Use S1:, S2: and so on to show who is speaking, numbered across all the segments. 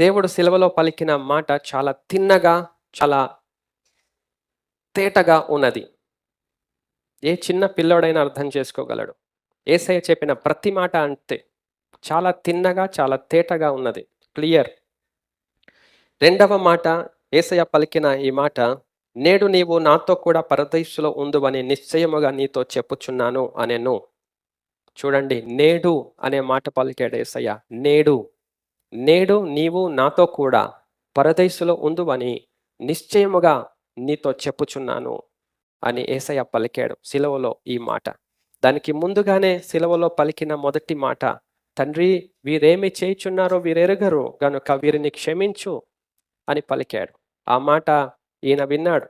S1: దేవుడు సిలువలో పలికిన మాట చాలా తిన్నగా చాలా తేటగా ఉన్నది. ఏ చిన్న పిల్లోడైనా అర్థం చేసుకోగలడు. ఏసయ్య చెప్పిన ప్రతి మాట అంతే. చాలా తిన్నగా చాలా తేటగా ఉన్నది. క్లియర్. రెండవ మాట ఏసయ్య పలికిన ఈ మాట నేడు నీవు నాతో కూడా పరదేశులో ఉందువని నిశ్చయముగా నీతో చెప్పుచున్నాను అనేను. చూడండి నేడు అనే మాట పలికాడు ఏసయ్య. నేడు నేడు నీవు నాతో కూడా పరదేశులో ఉందువని నిశ్చయముగా నీతో చెప్పుచున్నాను అని ఏసయ్య పలికాడు సిలవలో ఈ మాట. దానికి ముందుగానే సిలవలో పలికిన మొదటి మాట తండ్రి వీరేమి చేయుచున్నారో వీరెరగరు గనుక వీరిని క్షమించు అని పలికాడు. ఆ మాట ఈయన విన్నాడు.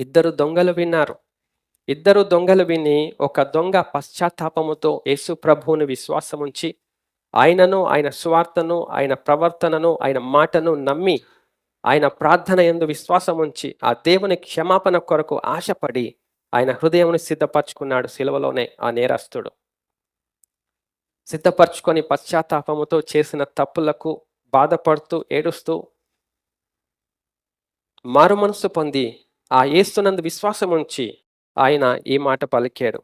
S1: ఇద్దరు దొంగలు విన్నారు. ఇద్దరు దొంగలు విని ఒక దొంగ పశ్చాత్తాపముతో యేసు ప్రభువుని విశ్వాసముంచి ఆయనను ఆయన స్వార్థను ఆయన ప్రవర్తనను ఆయన మాటను నమ్మి ఆయన ప్రార్థన ఎందు విశ్వాసం ఉంచి ఆ దేవుని క్షమాపణ కొరకు ఆశపడి ఆయన హృదయమును సిద్ధపరచుకున్నాడు సిలువలోనే ఆ నేరస్తుడు. సిద్ధపరచుకొని పశ్చాత్తాపముతో చేసిన తప్పులకు బాధపడుతూ ఏడుస్తూ మారు మనసు పొంది ఆ యేసునందు విశ్వాసం ఉంచి ఆయన ఈ మాట పలికాడు.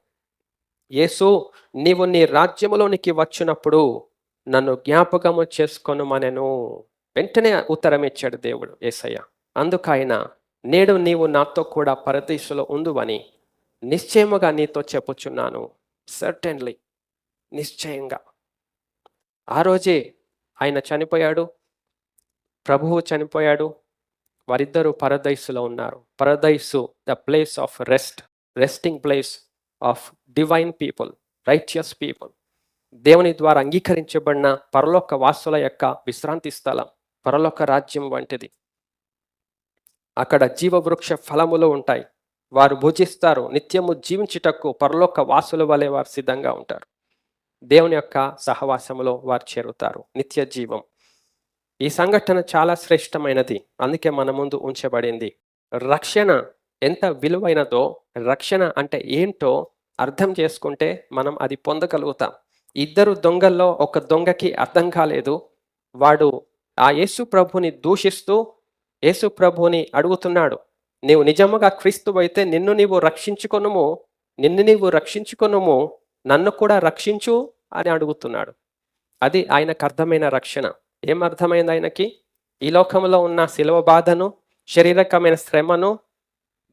S1: యేసు నీవు నీ రాజ్యములోనికి వచ్చినప్పుడు నన్ను జ్ఞాపకము చేసుకొనుమనెను. వెంటనే ఉత్తరం ఇచ్చాడు దేవుడు యేసయ్య ఆయన నేడు నీవు నాతో కూడా పరదేశంలో ఉందువని నిశ్చయముగా నీతో చెప్పుచున్నాను. సర్టెన్లీ నిశ్చయంగా. ఆ రోజే ఆయన చనిపోయాడు. ప్రభువు చనిపోయాడు. వారిద్దరూ పరదైసులో ఉన్నారు. పరదైసు the place of rest resting place of divine people righteous people దేవుని ద్వారా అంగీకరించబడిన పరలోక వాసుల యొక్క విశ్రాంతి స్థలం పరలోక రాజ్యం వంటిది. అక్కడ జీవవృక్ష ఫలములు ఉంటాయి. వారు భుజిస్తారు. నిత్యము జీవించుటకు పరలోక వాసుల వలె వారు సిద్ధంగా ఉంటారు. దేవుని యొక్క సహవాసములో వారు చేరుతారు. నిత్య జీవం. ఈ సంఘటన చాలా శ్రేష్టమైనది. అందుకే మన ముందు ఉంచబడింది. రక్షణ ఎంత విలువైనదో రక్షణ అంటే ఏంటో అర్థం చేసుకుంటే మనం అది పొందగలుగుతాం. ఇద్దరు దొంగల్లో ఒక దొంగకి అర్థం కాలేదు. వాడు ఆ యేసు ప్రభుని దూషిస్తూ యేసు ప్రభుని అడుగుతున్నాడు నీవు నిజముగా క్రీస్తు అయితే నిన్ను నీవు రక్షించుకొనుము నిన్ను నీవు రక్షించుకొనుము నన్ను కూడా రక్షించు అని అడుగుతున్నాడు. అది ఆయనకు అర్థమైన రక్షణ. ఏం అర్థమైంది ఆయనకి? ఈ లోకంలో ఉన్న శిలవ బాధను శారీరకమైన శ్రమను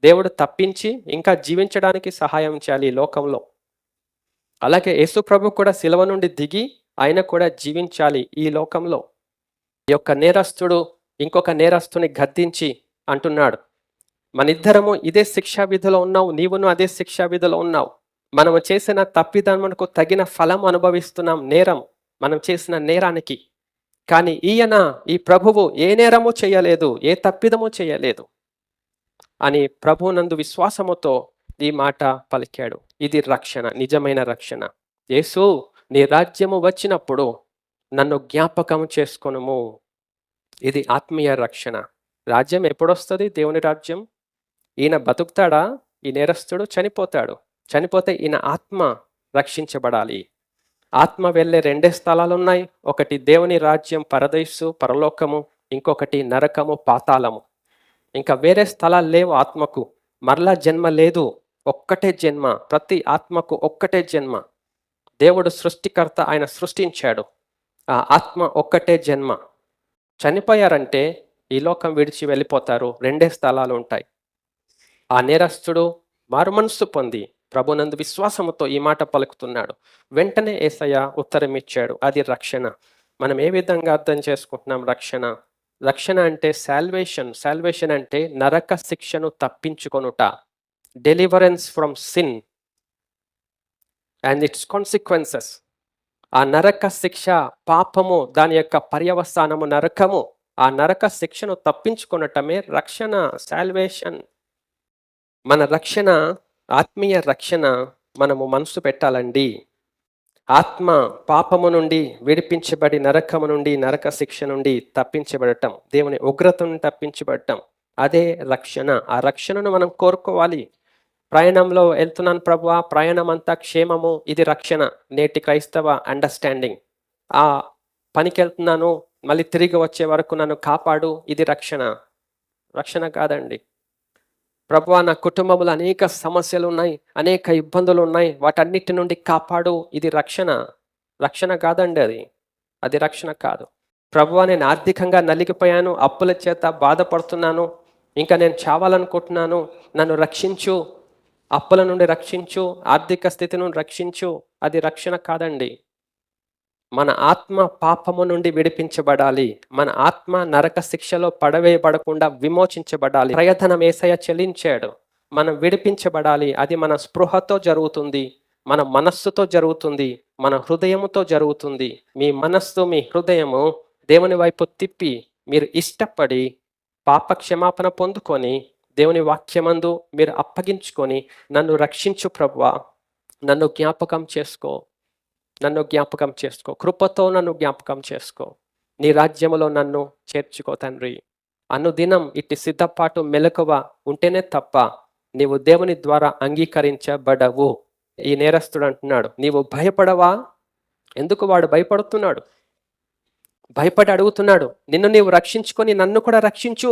S1: దేవుడు తప్పించి ఇంకా జీవించడానికి సహాయం చేయాలి ఈ లోకంలో. అలాగే యేసు ప్రభు కూడా శిలవ నుండి దిగి ఆయన కూడా జీవించాలి ఈ లోకంలో. ఈ యొక్క నేరస్తుడు ఇంకొక నేరస్తుని గద్దించి అంటున్నాడు మనిద్దరము ఇదే శిక్షా విధిలో ఉన్నావు నీవును అదే శిక్షా విధిలో ఉన్నావు. మనము చేసిన తప్పిదమునకు తగిన ఫలం అనుభవిస్తున్నాం నేరం మనం చేసిన నేరానికి. కానీ ఈయన ఈ ప్రభువు ఏ నేరము చేయలేదు ఏ తప్పిదము చేయలేదు అని ప్రభునందు విశ్వాసముతో ఈ మాట పలికాడు. ఇది రక్షణ నిజమైన రక్షణ. యేసు నీ రాజ్యము వచ్చినప్పుడు నన్ను జ్ఞాపకం చేసుకొనుము. ఇది ఆత్మీయ రక్షణ. రాజ్యం ఎప్పుడొస్తుంది? దేవుని రాజ్యం? ఈయన బతుకుతాడా? ఈ నేరస్తుడు చనిపోతాడు. చనిపోతే ఈయన ఆత్మ రక్షించబడాలి. ఆత్మ వెళ్ళే రెండే స్థలాలు ఉన్నాయి ఒకటి దేవుని రాజ్యం పరదేశు పరలోకము ఇంకొకటి నరకము పాతాళము. ఇంకా వేరే స్థలాలు లేవు ఆత్మకు. మరలా జన్మ లేదు. ఒక్కటే జన్మ ప్రతి ఆత్మకు ఒక్కటే జన్మ. దేవుడు సృష్టికర్త ఆయన సృష్టించాడు. ఆ ఆత్మ ఒక్కటే జన్మ. చనిపోయారంటే ఈ లోకం విడిచి వెళ్ళిపోతారు. రెండే స్థలాలు ఉంటాయి. ఆ నేరస్తుడు మారుమనస్సు పొంది ప్రభునందు విశ్వాసముతో ఈ మాట పలుకుతున్నాడు. వెంటనే ఏసయ్య ఉత్తరం ఇచ్చాడు. అది రక్షణ. మనం ఏ విధంగా అర్థం చేసుకుంటున్నాం రక్షణ? రక్షణ అంటే శాల్వేషన్ శాల్వేషన్ అంటే నరక శిక్షను తప్పించుకొనుట. Deliverance from sin and its consequences ఆ నరక శిక్ష పాపము దాని యొక్క పర్యవస్థానము నరకము ఆ నరక శిక్షను తప్పించుకొనటమే రక్షణ శాల్వేషన్ మన రక్షణ ఆత్మీయ రక్షణ మనము మనసు పెట్టాలండి. ఆత్మ పాపము నుండి విడిపించబడి నరకము నుండి నరక శిక్ష నుండి తప్పించబడటం దేవుని ఉగ్రత నుండి తప్పించబడటం అదే రక్షణ. ఆ రక్షణను మనం కోరుకోవాలి. ప్రయాణంలో వెళ్తున్నాను ప్రభు. ప్రయాణం అంతా క్షేమము ఇది రక్షణ. నేటి క్రైస్తవ అండర్స్టాండింగ్ ఆ పనికి వెళ్తున్నాను మళ్ళీ తిరిగి వచ్చే వరకు నన్ను కాపాడు ఇది రక్షణ. రక్షణ కాదండి. ప్రభువ నా కుటుంబంలో అనేక సమస్యలు ఉన్నాయి అనేక ఇబ్బందులు ఉన్నాయి వాటన్నిటి నుండి కాపాడు ఇది రక్షణ. రక్షణ కాదండి అది. అది రక్షణ కాదు. ప్రభువ నేను ఆర్థికంగా నలిగిపోయాను అప్పుల చేత బాధపడుతున్నాను. ఇంకా నేను చావాలనుకుంటున్నాను నన్ను రక్షించు అప్పుల నుండి రక్షించు ఆర్థిక స్థితి నుండి రక్షించు అది రక్షణ కాదండి. మన ఆత్మ పాపము నుండి విడిపించబడాలి. మన ఆత్మ నరక శిక్షలో పడవేయబడకుండా విమోచించబడాలి. ప్రయత్నం ఏసయ చెల్లించాడు. మనం విడిపించబడాలి. అది మన స్పృహతో జరుగుతుంది. మన మనస్సుతో జరుగుతుంది. మన హృదయముతో జరుగుతుంది. మీ మనస్సు మీ హృదయము దేవుని వైపు తిప్పి మీరు ఇష్టపడి పాప క్షమాపణ పొందుకొని దేవుని వాక్యమందు మీరు అప్పగించుకొని నన్ను రక్షించు ప్రభువా నన్ను జ్ఞాపకం చేసుకో నన్ను జ్ఞాపకం చేసుకో కృపతో నన్ను జ్ఞాపకం చేసుకో నీ రాజ్యములో నన్ను చేర్చుకో తండ్రి. అనుదినం ఇట్టి సిద్ధపాటు మెలకువ ఉంటేనే తప్ప నీవు దేవుని ద్వారా అంగీకరించబడవు. ఈ నేరస్తుడు అంటున్నాడు నీవు భయపడవా? ఎందుకు వాడు భయపడుతున్నాడు? భయపడి అడుగుతున్నాడు నిన్ను నీవు రక్షించుకొని నన్ను కూడా రక్షించు.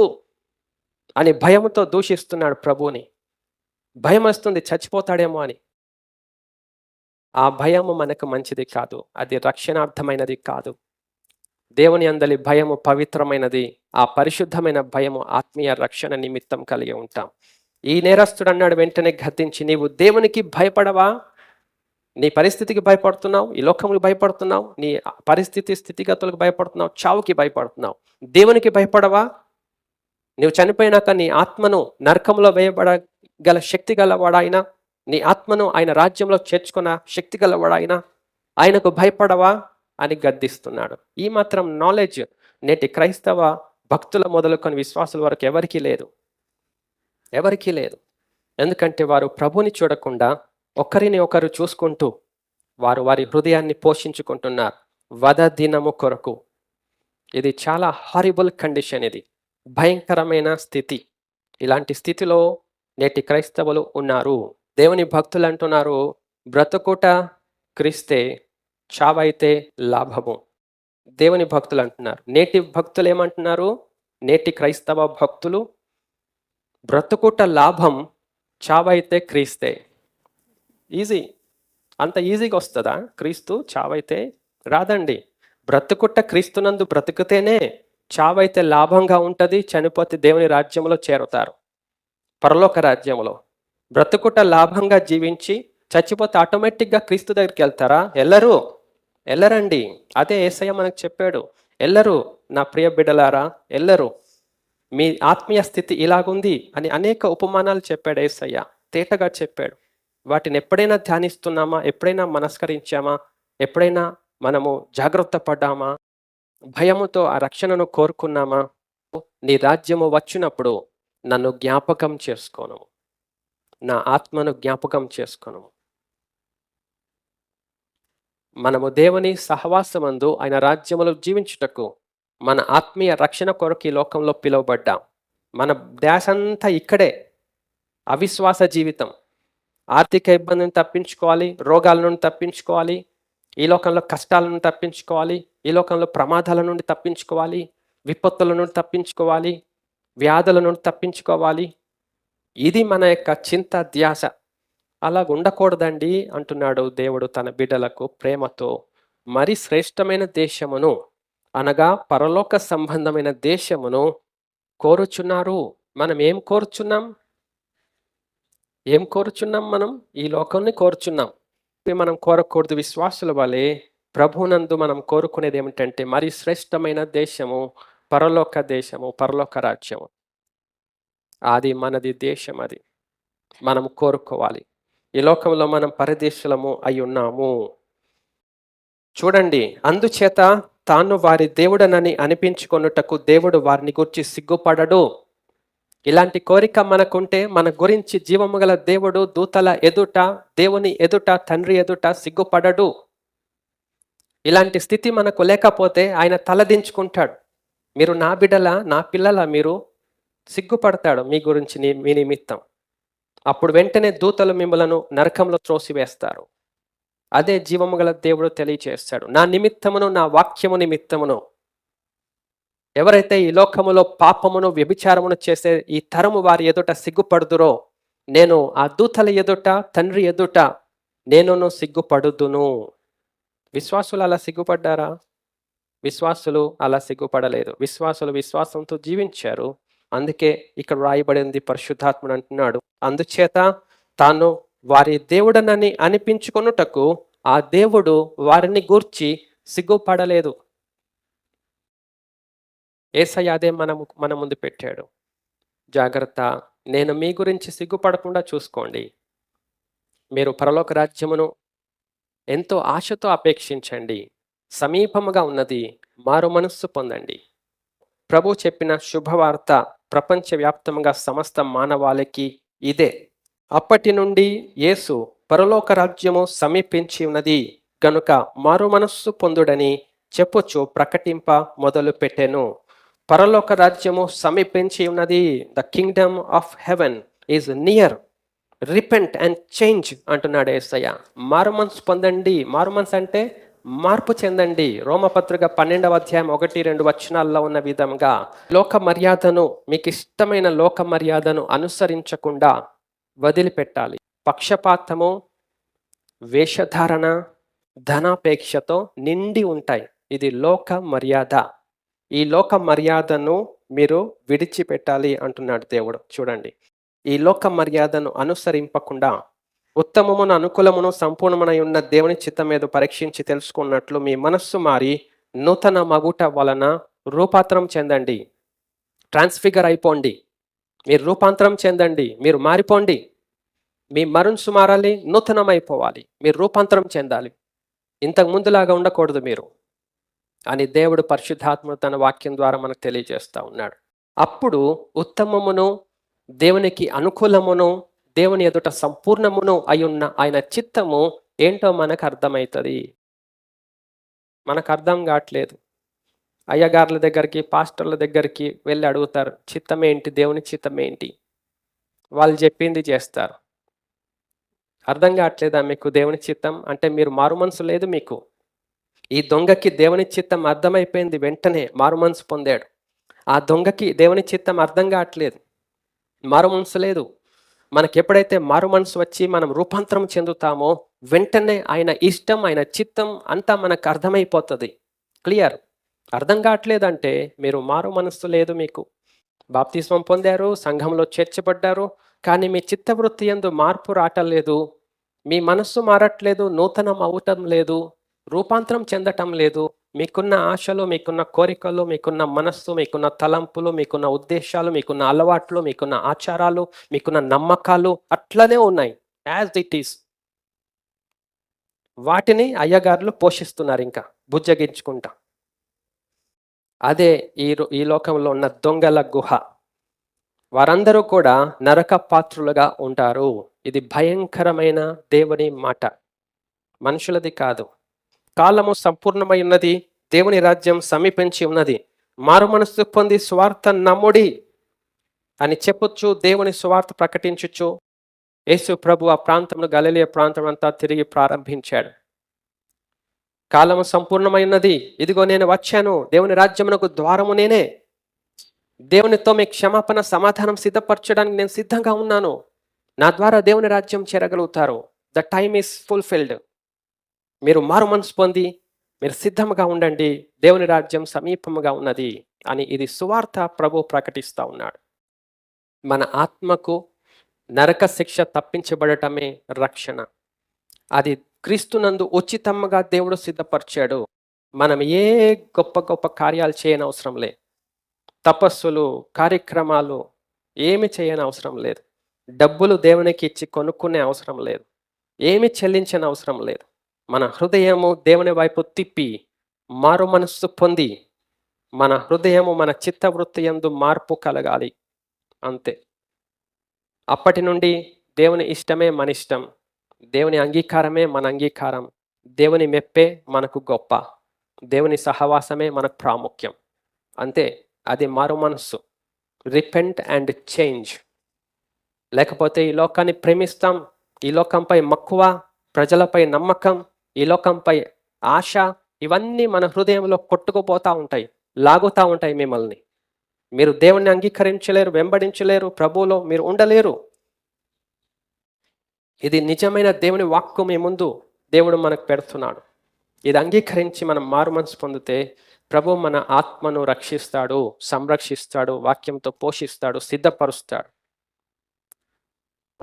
S1: అని భయంతో దూషిస్తున్నాడు ప్రభువుని. భయం వస్తుంది చచ్చిపోతాడేమో అని. ఆ భయము మనకు మంచిది కాదు అది రక్షణార్థమైనది కాదు. దేవుని అందలి భయము పవిత్రమైనది ఆ పరిశుద్ధమైన భయము ఆత్మీయ రక్షణ నిమిత్తం కలిగి ఉంటాం. ఈ నేరస్తుడు అన్నాడు వెంటనే గతించి నీవు దేవునికి భయపడవా? నీ పరిస్థితికి భయపడుతున్నావు? ఈ లోకముకి భయపడుతున్నావు? నీ పరిస్థితి స్థితిగతులకు భయపడుతున్నావు? చావుకి భయపడుతున్నావు? దేవునికి భయపడవా? నువ్వు చనిపోయినాక నీ ఆత్మను నరకంలో వేయబడగల శక్తి గలవాడాయన నీ ఆత్మను ఆయన రాజ్యంలో చేర్చుకున్న శక్తి గలవాడాయన ఆయనకు భయపడవా అని గద్దిస్తున్నాడు. ఈ మాత్రం నాలెడ్జ్ నేటి క్రైస్తవ భక్తుల మొదలుకొని విశ్వాసుల వరకు ఎవరికీ లేదు. ఎవరికీ లేదు. ఎందుకంటే వారు ప్రభుని చూడకుండా ఒకరిని ఒకరు చూసుకుంటూ వారు వారి హృదయాన్ని పోషించుకుంటున్నారు. వధ దినము కొరకు. ఇది చాలా హారిబుల్ కండిషన్ ఇది. భయంకరమైన స్థితి. ఇలాంటి స్థితిలో నేటి క్రైస్తవులు ఉన్నారు. దేవుని భక్తులు అంటున్నారు బ్రతుకుట క్రీస్తే చావైతే లాభము. దేవుని భక్తులు అంటున్నారు. నేటి భక్తులు ఏమంటున్నారు? నేటి క్రైస్తవ భక్తులు బ్రతుకుట లాభం చావైతే క్రీస్తే. ఈజీ. అంత ఈజీగా వస్తుందా? క్రీస్తు చావైతే రాదండి. బ్రతుకుట క్రీస్తునందు బ్రతుకుతేనే చావైతే లాభంగా ఉంటుంది చనిపోతే దేవుని రాజ్యంలో చేరుతారు. పరలోక రాజ్యంలో. బ్రతుకుట లాభంగా జీవించి చచ్చిపోతే ఆటోమేటిక్గా క్రీస్తు దగ్గరికి వెళ్తారా? ఎల్లరు. ఎల్లరండి. అదే ఏసయ్య మనకు చెప్పాడు. ఎల్లరు నా ప్రియ బిడ్డలారా ఎల్లరు. మీ ఆత్మీయ స్థితి ఇలాగుంది అని అనేక ఉపమానాలు చెప్పాడు ఏసయ్య. తేటగా చెప్పాడు. వాటిని ఎప్పుడైనా ధ్యానిస్తున్నామా? ఎప్పుడైనా మనస్కరించామా? ఎప్పుడైనా మనము జాగ్రత్త పడ్డామా? భయముతో ఆ రక్షణను కోరుకున్నామా? నీ రాజ్యము వచ్చినప్పుడు నన్ను జ్ఞాపకం చేసుకోను. నా ఆత్మను జ్ఞాపకం చేసుకోను. మనము దేవుని సహవాసమందు ఆయన రాజ్యములో జీవించుటకు మన ఆత్మీయ రక్షణ కొరకు ఈ లోకంలో పిలువబడ్డాం. మన ధ్యాసంతా ఇక్కడే అవిశ్వాస జీవితం. ఆర్థిక ఇబ్బందిని తప్పించుకోవాలి రోగాల నుండి తప్పించుకోవాలి ఈ లోకంలో కష్టాలను తప్పించుకోవాలి ఈ లోకంలో ప్రమాదాల నుండి తప్పించుకోవాలి విపత్తుల నుండి తప్పించుకోవాలి వ్యాధుల నుండి తప్పించుకోవాలి. ఇది మన యొక్క చింత ధ్యాస. అలా ఉండకూడదండి అంటున్నాడు దేవుడు తన బిడ్డలకు ప్రేమతో. మరి శ్రేష్టమైన దేశమును అనగా పరలోక సంబంధమైన దేశమును కోరుచున్నారు. మనం ఏం కోరుచున్నాం? ఏం కోరుచున్నాం మనం? ఈ లోకాన్ని కోరుచున్నాం. మనం కోరకూడదు. విశ్వాసుల వలె ప్రభునందు మనం కోరుకునేది ఏమిటంటే మరి శ్రేష్టమైన దేశము పరలోక దేశము పరలోక రాజ్యము. అది మనది దేశం అది. మనం కోరుకోవాలి. ఈ లోకంలో మనం పరదేశులము అయి ఉన్నాము. చూడండి అందుచేత తాను వారి దేవుడనని అనిపించుకొనుటకు దేవుడు వారిని గురించి సిగ్గుపడడు. ఇలాంటి కోరిక మనకుంటే మన గురించి జీవము గల దేవుడు దూతల ఎదుట దేవుని ఎదుట తండ్రి ఎదుట సిగ్గుపడడు. ఇలాంటి స్థితి మనకు లేకపోతే ఆయన తలదించుకుంటాడు మీరు నా బిడ్డల నా పిల్లల మీరు సిగ్గుపడతాడు మీ గురించి మీ నిమిత్తం. అప్పుడు వెంటనే దూతలు మిమ్మలను నరకంలో త్రోసివేస్తారు. అదే జీవము గల దేవుడు తెలియచేస్తాడు. నా నిమిత్తమును నా వాక్యము నిమిత్తమును ఎవరైతే ఈ లోకములో పాపమును వ్యభిచారమును చేసే ఈ తరము వారి ఎదుట సిగ్గుపడుదురో నేను ఆ దూతల ఎదుట తండ్రి ఎదుట నేనును సిగ్గుపడుదును. విశ్వాసులు అలా సిగ్గుపడ్డారా? విశ్వాసులు అలా సిగ్గుపడలేదు. విశ్వాసులు విశ్వాసంతో జీవించారు. అందుకే ఇక్కడ రాయబడింది పరిశుద్ధాత్ముడు అంటున్నాడు. అందుచేత తాను వారి దేవుడనని అనిపించుకొనుటకు ఆ దేవుడు వారిని గూర్చి సిగ్గుపడలేదు. ఏసయ్య అదే మనము మన ముందు పెట్టాడు. జాగ్రత్త నేను మీ గురించి సిగ్గుపడకుండా చూసుకోండి. మీరు పరలోక రాజ్యమును ఎంతో ఆశతో అపేక్షించండి. సమీపముగా ఉన్నది మారు మనస్సు పొందండి. ప్రభు చెప్పిన శుభవార్త ప్రపంచవ్యాప్తంగా సమస్త మానవాళికి ఇదే. అప్పటి నుండి యేసు పరలోక రాజ్యము సమీపించి ఉన్నది. గనుక మారు మనస్సు పొందుడని చెప్పుచు ప్రకటింప మొదలు పెట్టెను పరలోక రాజ్యము సమీపించి ఉన్నది. The kingdom of heaven is near repent and change అంటున్నాడు ఏసయ్య. మారుమన్స్ పొందండి. మారుమన్స్ అంటే మార్పు చెందండి. రోమపత్రిక పన్నెండవ అధ్యాయం ఒకటి రెండు వచనాల్లో ఉన్న విధంగా లోక మర్యాదను మీకు ఇష్టమైన లోక మర్యాదను అనుసరించకుండా వదిలిపెట్టాలి. పక్షపాతము వేషధారణ ధనాపేక్షతో నిండి ఉంటాయి. ఇది లోక మర్యాద. ఈ లోక మర్యాదను మీరు విడిచిపెట్టాలి అంటున్నాడు దేవుడు. చూడండి. ఈ లోక మర్యాదను అనుసరింపకుండా ఉత్తమమును అనుకూలమును సంపూర్ణమనై ఉన్న దేవుని చిత్తం మీద పరీక్షించి తెలుసుకున్నట్లు మీ మనస్సు మారి నూతన మగుట వలన రూపాంతరం చెందండి. ట్రాన్స్ఫిగర్ అయిపోండి. మీరు రూపాంతరం చెందండి. మీరు మారిపోండి. మీ మనసు మారాలి నూతనమైపోవాలి. మీరు రూపాంతరం చెందాలి. ఇంతకు ముందులాగా ఉండకూడదు మీరు. అని దేవుడు పరిశుద్ధాత్మ తన వాక్యం ద్వారా మనకు తెలియజేస్తూ ఉన్నాడు. అప్పుడు ఉత్తమమును దేవునికి అనుకూలమును దేవుని ఎదుట సంపూర్ణమును ఉన్న ఆయన చిత్తము ఏంటో మనకు అర్థమవుతుంది మనకు అర్థం కావట్లేదు. అయ్యగారుల దగ్గరికి పాస్టర్ల దగ్గరికి వెళ్ళి అడుగుతారు చిత్తం ఏంటి? దేవుని చిత్తం ఏంటి? వాళ్ళు చెప్పింది చేస్తారు. అర్థం కావట్లేదా మీకు? దేవుని చిత్తం అంటే మీరు మారు మనసు లేదు మీకు? ఈ దొంగకి దేవుని చిత్తం అర్థమైపోయింది వెంటనే. మారు మనసు పొందాడు. ఆ దొంగకి దేవుని చిత్తం అర్థం కావట్లేదు. మారు మనసు లేదు. మనకి ఎప్పుడైతే మారు మనసు వచ్చి మనం రూపాంతరం చెందుతామో వెంటనే ఆయన ఇష్టం ఆయన చిత్తం అంతా మనకు అర్థమైపోతుంది. క్లియర్? అర్థం కావట్లేదంటే మీరు మారు మనస్సు లేదు మీకు. బాప్తిస్వం పొందారు సంఘంలో చేర్చబడ్డారు కానీ మీ చిత్తవృత్తి ఎందు మార్పు రావటం లేదు. మీ మనస్సు మారట్లేదు నూతనం అవటం లేదు. రూపాంతరం చెందటం లేదు. మీకున్న ఆశలు మీకున్న కోరికలు మీకున్న మనస్సు మీకున్న తలంపులు మీకున్న ఉద్దేశాలు మీకున్న అలవాట్లు మీకున్న ఆచారాలు మీకున్న నమ్మకాలు అట్లనే ఉన్నాయి. యాజ్ ఇట్ ఈస్ వాటిని అయ్యగారులు పోషిస్తున్నారు ఇంకా బుజ్జగించుకుంటా. అదే ఈ రో- ఈ లోకంలో ఉన్న దొంగల గుహ. వారందరూ కూడా నరక పాత్రులుగా ఉంటారు. ఇది భయంకరమైన దేవుని మాట. మనుషులది కాదు. కాలము సంపూర్ణమై ఉన్నది దేవుని రాజ్యం సమీపించి ఉన్నది. మారు మనస్సు పొంది స్వార్థ నమ్ముడి అని చెప్పొచ్చు దేవుని స్వార్థ ప్రకటించచ్చు యేసు ప్రభు ఆ ప్రాంతంలో గలలియ ప్రాంతం అంతా తిరిగి ప్రారంభించాడు. కాలము సంపూర్ణమైనది ఇదిగో నేను వచ్చాను. దేవుని రాజ్యమునకు ద్వారము నేనే. దేవునితో మీ క్షమాపణ సమాధానం సిద్ధపరచడానికి నేను సిద్ధంగా ఉన్నాను. నా ద్వారా దేవుని రాజ్యం చేరగలుగుతారు. The time is fulfilled. మీరు మారు మనసు పొంది మీరు సిద్ధంగా ఉండండి. దేవుని రాజ్యం సమీపముగా ఉన్నది అని ఇది సువార్త ప్రభు ప్రకటిస్తూ ఉన్నాడు. మన ఆత్మకు నరక శిక్ష తప్పించబడటమే రక్షణ. అది క్రీస్తునందు ఉచితంగా దేవుడు సిద్ధపరిచాడు. మనం ఏ గొప్ప గొప్ప కార్యాలు చేయని అవసరం లేదు. తపస్సులు కార్యక్రమాలు ఏమి చేయని అవసరం లేదు. డబ్బులు దేవునికి ఇచ్చి కొనుక్కునే అవసరం లేదు. ఏమి చెల్లించని అవసరం లేదు. మన హృదయము దేవుని వైపు తిప్పి మారు మనస్సు పొంది మన హృదయము మన చిత్తవృత్తి ఎందు మార్పు కలగాలి. అంతే. అప్పటి నుండి దేవుని ఇష్టమే మన ఇష్టం. దేవుని అంగీకారమే మన అంగీకారం. దేవుని మెప్పే మనకు గొప్ప. దేవుని సహవాసమే మనకు ప్రాముఖ్యం. అంతే. అది మారు మనస్సు. Repent and change. లేకపోతే ఈ లోకాన్ని ప్రేమిస్తాం. ఈ లోకంపై మక్కువ ప్రజలపై నమ్మకం ఈ లోకంపై ఆశ ఇవన్నీ మన హృదయంలో కొట్టుకుపోతూ ఉంటాయి లాగుతూ ఉంటాయి మిమ్మల్ని. మీరు దేవుణ్ణి అంగీకరించలేరు వెంబడించలేరు ప్రభువులో మీరు ఉండలేరు. ఇది నిజమైన దేవుని వాక్కు మీ ముందు దేవుడు మనకు పెడుతున్నాడు. ఇది అంగీకరించి మనం మారు మనసు పొందితే ప్రభు మన ఆత్మను రక్షిస్తాడు సంరక్షిస్తాడు వాక్యంతో పోషిస్తాడు సిద్ధపరుస్తాడు.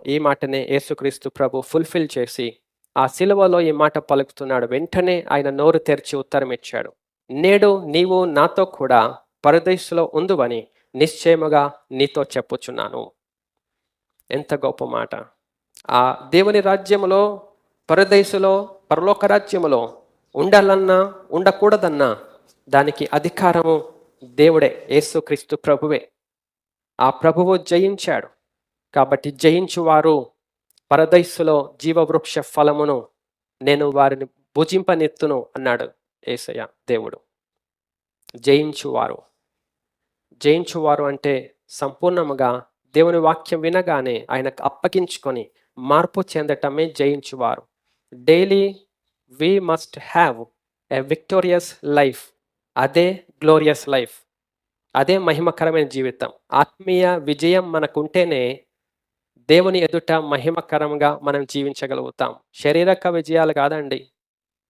S1: ఈ మాటనే యేసుక్రీస్తు ప్రభు ఫుల్ఫిల్ చేసి ఆ సిలువలో ఈ మాట పలుకుతున్నాడు. వెంటనే ఆయన నోరు తెరిచి ఉత్తరం ఇచ్చాడు. నేడు నీవు నాతో కూడా పరదేశంలో ఉందువని నిశ్చయముగా నీతో చెప్పుచున్నాను. ఎంత గొప్ప మాట. ఆ దేవుని రాజ్యములో పరదేశంలో పరలోక రాజ్యములో ఉండాలన్నా ఉండకూడదన్నా దానికి అధికారము దేవుడే యేసుక్రీస్తు ప్రభువే. ఆ ప్రభువు జయించాడు. కాబట్టి జయించువారు పరదైస్సులో జీవవృక్ష ఫలమును నేను వారిని భుజింపనెత్తును అన్నాడు ఏసయ్య దేవుడు. జయించువారు. జయించువారు అంటే సంపూర్ణముగా దేవుని వాక్యం వినగానే ఆయనకు అప్పగించుకొని మార్పు చెందటమే జయించువారు. Daily we must have a victorious life అదే గ్లోరియస్ లైఫ్ అదే మహిమకరమైన జీవితం. ఆత్మీయ విజయం మనకుంటేనే దేవుని ఎదుట మహిమకరంగా మనం జీవించగలుగుతాం. శరీరక విజయాలు కాదండి.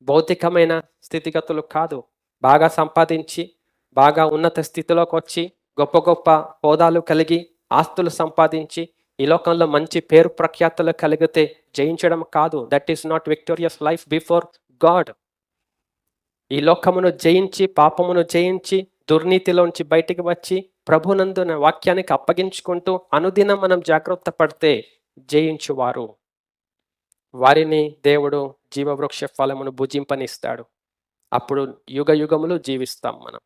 S1: భౌతికమైన స్థితిగతులు కాదు. బాగా సంపాదించి బాగా ఉన్నత స్థితిలోకి వచ్చి గొప్ప గొప్ప హోదాలు కలిగి ఆస్తులు సంపాదించి ఈ లోకంలో మంచి పేరు ప్రఖ్యాతులు కలిగితే జయించడం కాదు. That is not victorious life before God ఈ లోకమును జయించి పాపమును జయించి దుర్నీతిలోంచి బయటికి వచ్చి ప్రభునందున వాక్యానికి అప్పగించుకుంటూ అనుదినం మనం జాగ్రత్త పడితే జయించువారు. వారిని దేవుడు జీవవృక్ష ఫలమును భుజింపనిస్తాడు. అప్పుడు యుగ యుగములు జీవిస్తాం మనం.